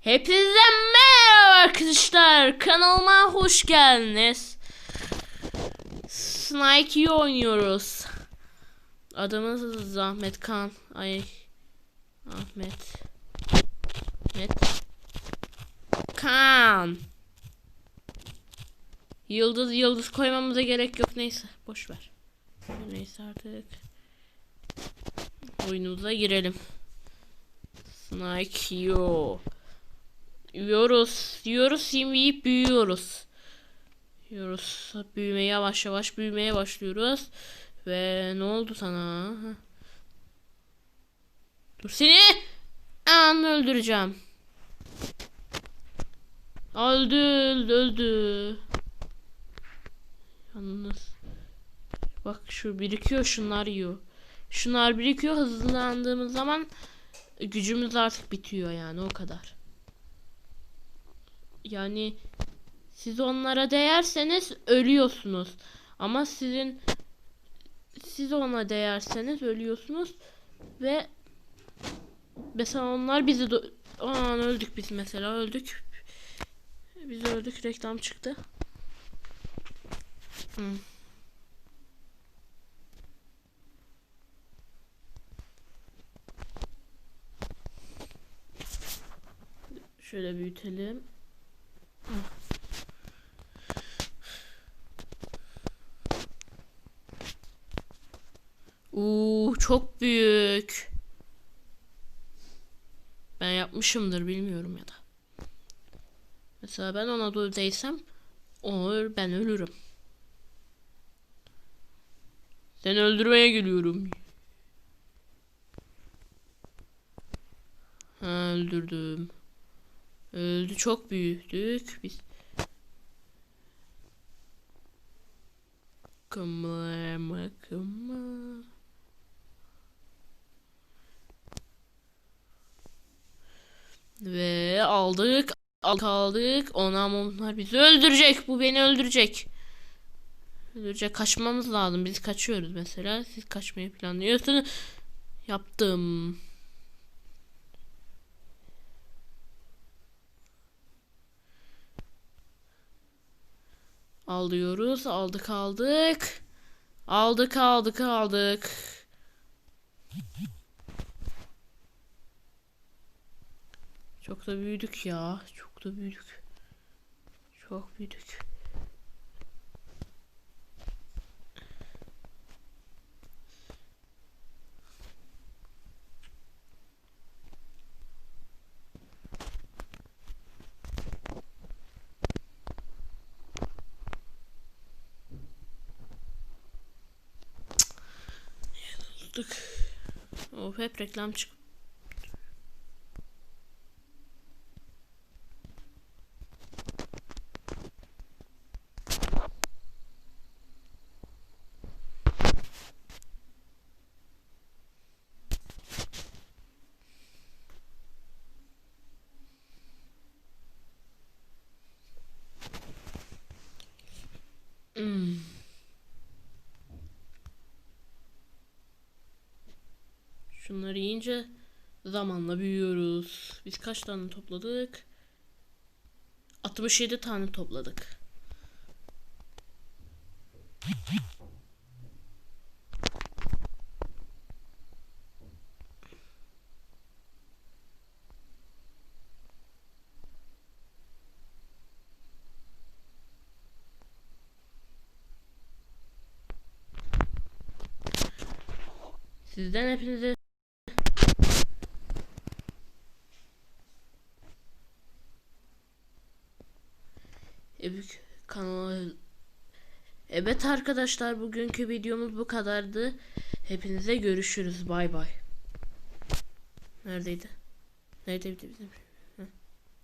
Hepinize merhaba arkadaşlar. Kanalıma hoş geldiniz. Snike'yi oynuyoruz. Adımız Zahmet Kan. Ay. Ahmet. Ahmet. Kan. Yıldız yıldız koymamıza gerek yok. Neyse boş ver. Neyse artık. Oyunumuza girelim. Snake yo. Yiyoruz. Yiyoruz yiyip büyüyoruz. Yiyoruz. Büyümeye yavaş yavaş büyümeye başlıyoruz. Ve ne oldu sana? Dur seni an öldüreceğim. Öldü, öldü, öldü. Yalnız bak şu birikiyor şunlar yiyor. Şunlar birikiyor hızlandığımız zaman gücümüz artık bitiyor yani o kadar. Yani siz onlara değerseniz ölüyorsunuz. Ama sizin siz ona değerseniz ölüyorsunuz ve mesela onlar bizi Aa, öldük biz mesela öldük. Biz öldük reklam çıktı. Hmm. Şöyle büyütelim. Uuu çok büyük. Ben yapmışımdır bilmiyorum ya da. Mesela ben ona doğru değsem olur ben ölürüm. Seni öldürmeye geliyorum. Ha öldürdüm. Öldü çok büyüdük biz. Kımlama kımla. Ve aldık. Aldık. Ona onlar bizi öldürecek. Bu beni öldürecek. Öldürecek. Kaçmamız lazım. Biz kaçıyoruz mesela. Siz kaçmayı planlıyorsunuz. Yaptım. Alıyoruz. Aldık aldık. Aldık aldık aldık. Çok da büyüdük ya. Çok da büyüdük. Çok büyüdük. Tuttuk. Of hep reklam çık. Hmm. Şunları yiyince zamanla büyüyoruz. Biz kaç tane topladık? 67 tane topladık. Sizden hepinize Ebük kanalı Evet arkadaşlar bugünkü videomuz bu kadardı. Hepinize görüşürüz. Bay bay. Neredeydi? Neredeydi bizim?